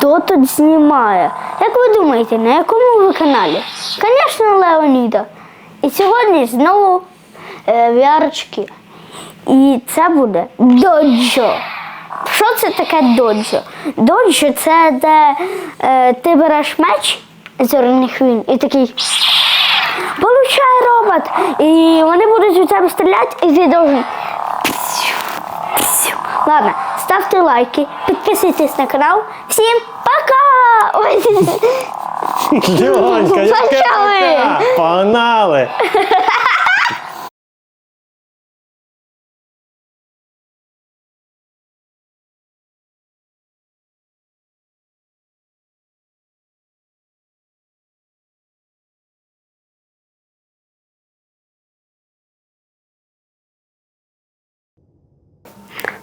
Хто тут знімає? Як ви думаєте, на якому ви каналі? Звісно, Леоніда. І сьогодні знову е, VR-очки. І це буде доджо. Що це таке доджо? Доджо це де е, ти береш меч зоряних війн і такий. Получай робот! І вони будуть у тебе стріляти, і ти должен. Ладно, ставте лайки, підписуйтесь на канал. Всім пока! Ой, Льонька, яке Почали! пока? Погнали!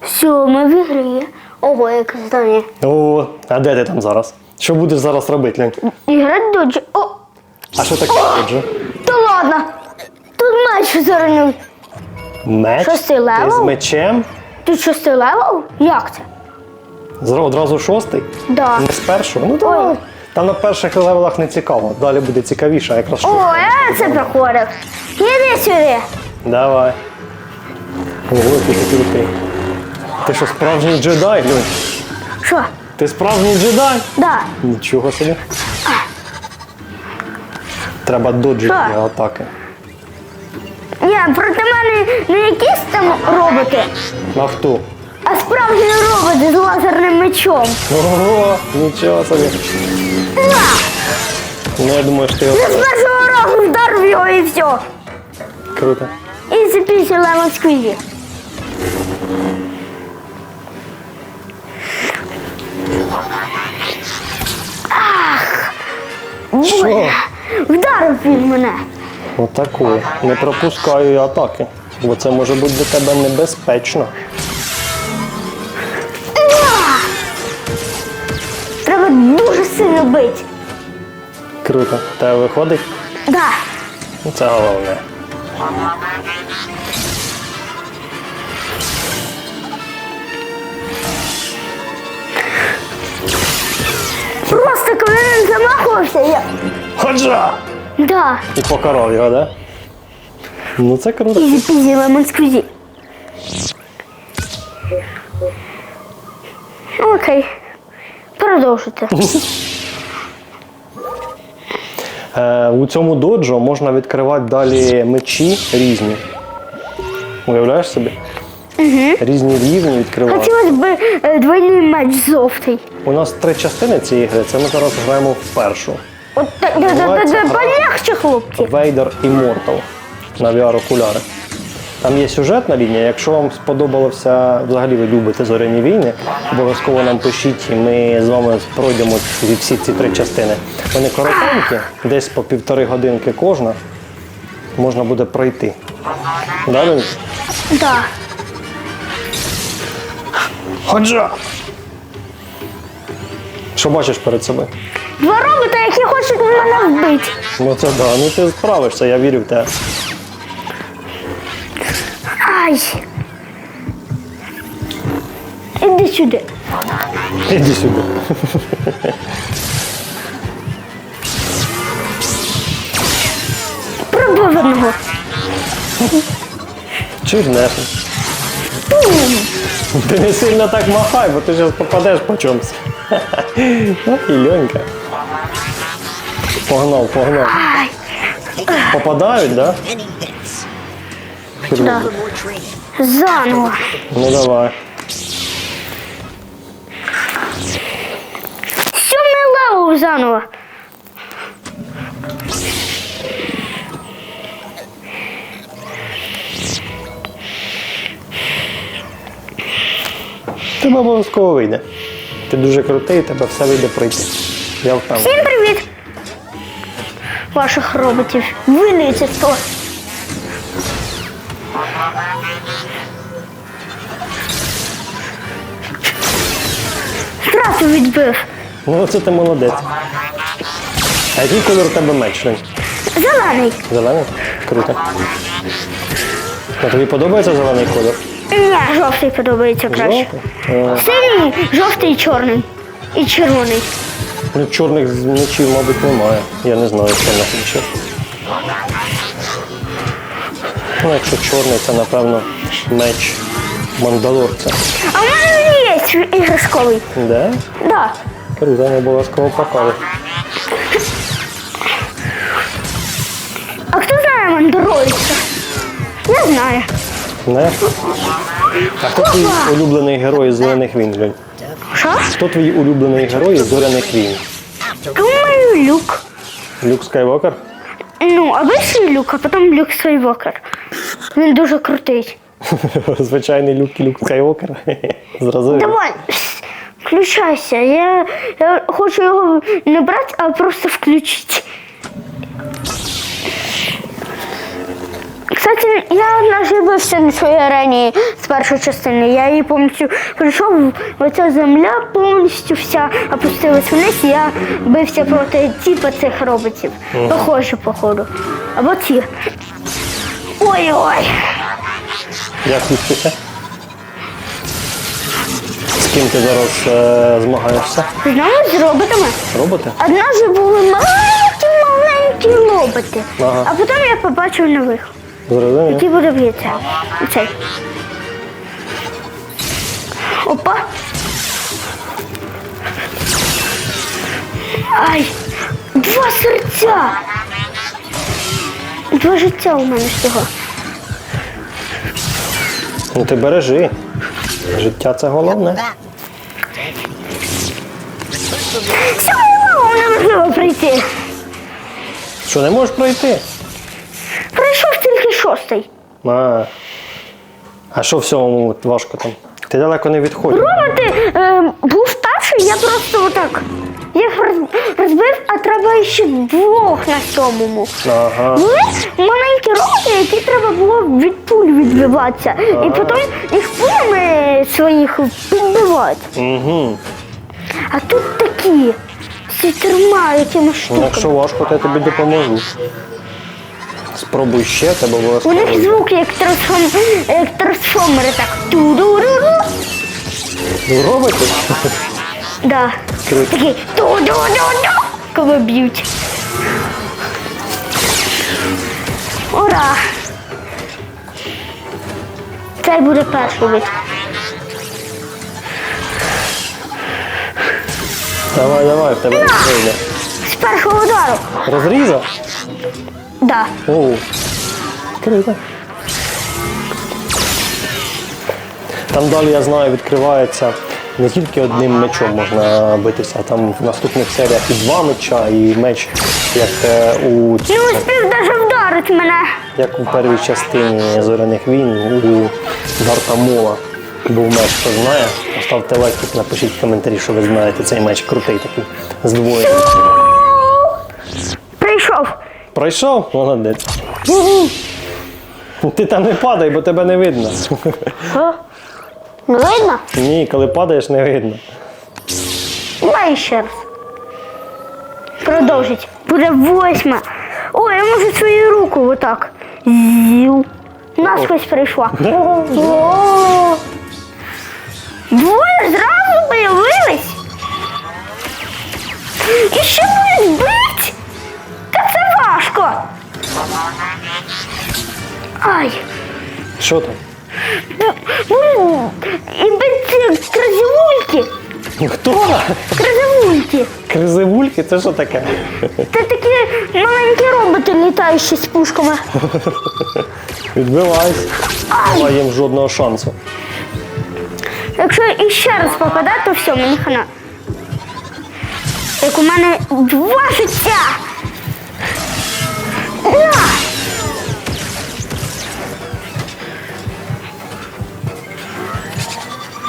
Все, ми в ігрі. Ого, яке здання. О, а де ти там зараз? Що будеш зараз робити, Льонь? Ігра доджо. О, А що таке отже? та ладно. Тут меч зоряний. Меч? Шостий Ти левел? з мечем? Тут шостий левел? Як це? Зра- Одразу шостий? Да. Не з першого? Ну давай. Ой. Там на перших левелах не цікаво. Далі буде цікавіше, а якраз О, шостий. я це проходив. Іди сюди. Давай. Ого, ти такий крутий. Ти що, справжній джедай, Льонь? Що? Ти справжній джедай? Да. Нічого собі. Треба доджити Що? його атаки. Ні, проти мене не якісь там роботи, На хто? а справжні роботи з лазерним мечом. Ого, нічого собі. На! Ну я думаю, що ти його Я з першого разу вдарив його і все. круто. І запісля лемон сквізі. Ах! Що? Вдарив він мене. Отакої. Не пропускаю я атаки. Бо це може бути для тебе небезпечно. Треба дуже сильно бити. Круто. Тебе виходить? Да. Це головне. Він я. Ходжа! Да. І покарав його, да? Ну це круто. Ізі пізі лемон сквізі. Окей. Продовжуйте. Е, у цьому доджо можна відкривати далі мечі різні. Уявляєш собі? Угу. Різні рівні відкривати. Хотілося б е, двойний меч жовтий. У нас три частини цієї гри. Це ми зараз граємо в першу. От так, полегче, хлопці. Vader Immortal на VR-окуляри. Там є сюжетна лінія. Якщо вам сподобалося, взагалі ви любите зоряні війни, обов'язково нам пишіть, і ми з вами пройдемо всі ці три частини. Вони коротенькі, десь по півтори годинки кожна. Можна буде пройти. Да, Лень? Да. Ходжа! Що бачиш перед собою? Два робота, які хочуть мене вбити. Ну це да, ну ти справишся, я вірю в тебе. Ай. Іди сюди. Іди сюди. Пробив одного. Чуднеш. Ти не сильно так махай, бо ти зараз попадеш по чомусь. І Льонька. Погнав, погнав. Попадають, да? Да. Заново. Ну давай. Сьомий левел заново. Тебе обов'язково вийде. Ти дуже крутий, тебе все вийде пройти. Я впевнений. Всім привіт! Ваших роботів величество. Зразу відбив. Ну це ти молодець. А який кольор у тебе меч? Зелений. Зелений? Круто. А тобі подобається зелений колір? Ні, жовтий подобається краще. Жовтий? Е, Синій, жовтий і чорний. І червоний. Ну, чорних м'ячів, мабуть, немає. Я не знаю чорних м'ячів. Ну, якщо чорний, це напевно меч мандалорця. А в мене є іграшковий. Де? Да. Круто, не обов'язково покажу. А хто знає мандалорця? Я знаю. Не? А хто твій улюблений герой зоряних війн, Льонь? Що? Хто твій улюблений герой зоряних війн? Думаю, люк. Люк Скайвокер? Ну, обичний люк, а потім люк Скайвокер. Він дуже крутий. Звичайний люк і Люк Скайвокер. Зрозумів. Давай, включайся. Я, я хочу його не брати, а просто включити. Кстати, я не ошибився на своїй арені з першої частини. Я її повністю прийшов, оця земля повністю вся опустилась вниз, і я бився проти типа цих роботів. Похоже, походу. Або ті. Ой-ой. Як успіхи? З ким ти зараз е, змагаєшся? Знову з роботами. Роботи? Одна же були маленькі, маленькі роботи. Ага. А потім я побачив нових. Зрозумів? Які буде б'ється. Цей. Опа. Ай! Два серця! Два життя у мене всього. Ну ти бережи. Життя це головне. Сьогодні неможливо прийти. Що не можеш пройти? Шостий. А, а що в от важко там? Ти далеко не відходь. Роботи е, був перший, я просто отак. Їх розбив, а треба ще двох на сьомому. Ага. Були маленькі роботи, які треба було від пуль відбиватися. І потім їх пулями своїх підбивати. Угу. А тут такі з якимись Ну, штуками. якщо важко, то я тобі допоможу. Спробуй ще, тебе У обов'язково. них звук як, трансформ... як трансформери, так ту-ду-ду-ду. Ну, робите? Да. Круто. Такий ту-ду-ду-ду, коли б'ють. Ура! Цей буде перший вид. Давай, давай, в тебе вийде. З першого удару. Розрізав? Да. О, круто. Там далі, я знаю, відкривається не тільки одним мечом можна битися, а там в наступних серіях і два меча, і меч, як е, у, Не успів навіть вдарити мене. як у першій частині зоряних війн у Дарта Мола. Був меч, хто знає. Поставте лайк, напишіть в коментарі, що ви знаєте, цей меч крутий такий, здвоєний. Прийшов. Пройшов? Молодець. Ти там не падай, бо тебе не видно. Що? Не видно? Ні, коли падаєш, не видно. Давай ще раз. Продовжить. Буде восьма. О, я можу свою руку отак. Зіу. Наскось прийшла. О! Двоє зразу появились. І ще будуть бить. Важко. Ай. Що там? Ну, і бить ці кразівульки. Хто? Кразівульки. Кризивульки? Це що таке? Це такі маленькі роботи, літаючі з пушками. Відбивайся. Немає їм жодного шансу. Якщо іще раз попадати, то все, мені хана. Як у мене два життя. На!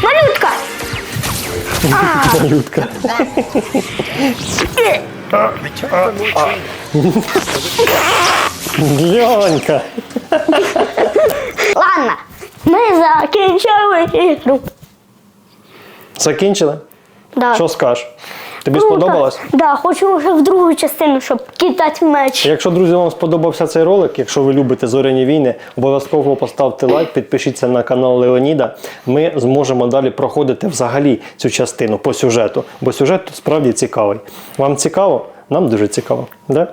Малютка! А, Людка. е, Льонька. ладно, ми закінчили ігру. Закінчили? Да. Що скажеш? Тобі Круто. сподобалось? Да, хочу вже в другу частину, щоб кидати меч. Якщо, друзі, вам сподобався цей ролик, якщо ви любите зоряні війни, обов'язково поставте лайк, підпишіться на канал Леоніда. Ми зможемо далі проходити взагалі цю частину по сюжету, бо сюжет тут справді цікавий. Вам цікаво? Нам дуже цікаво. Да?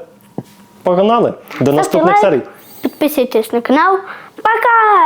Погнали! До наступних серій! Підписуйтесь на канал. Пока!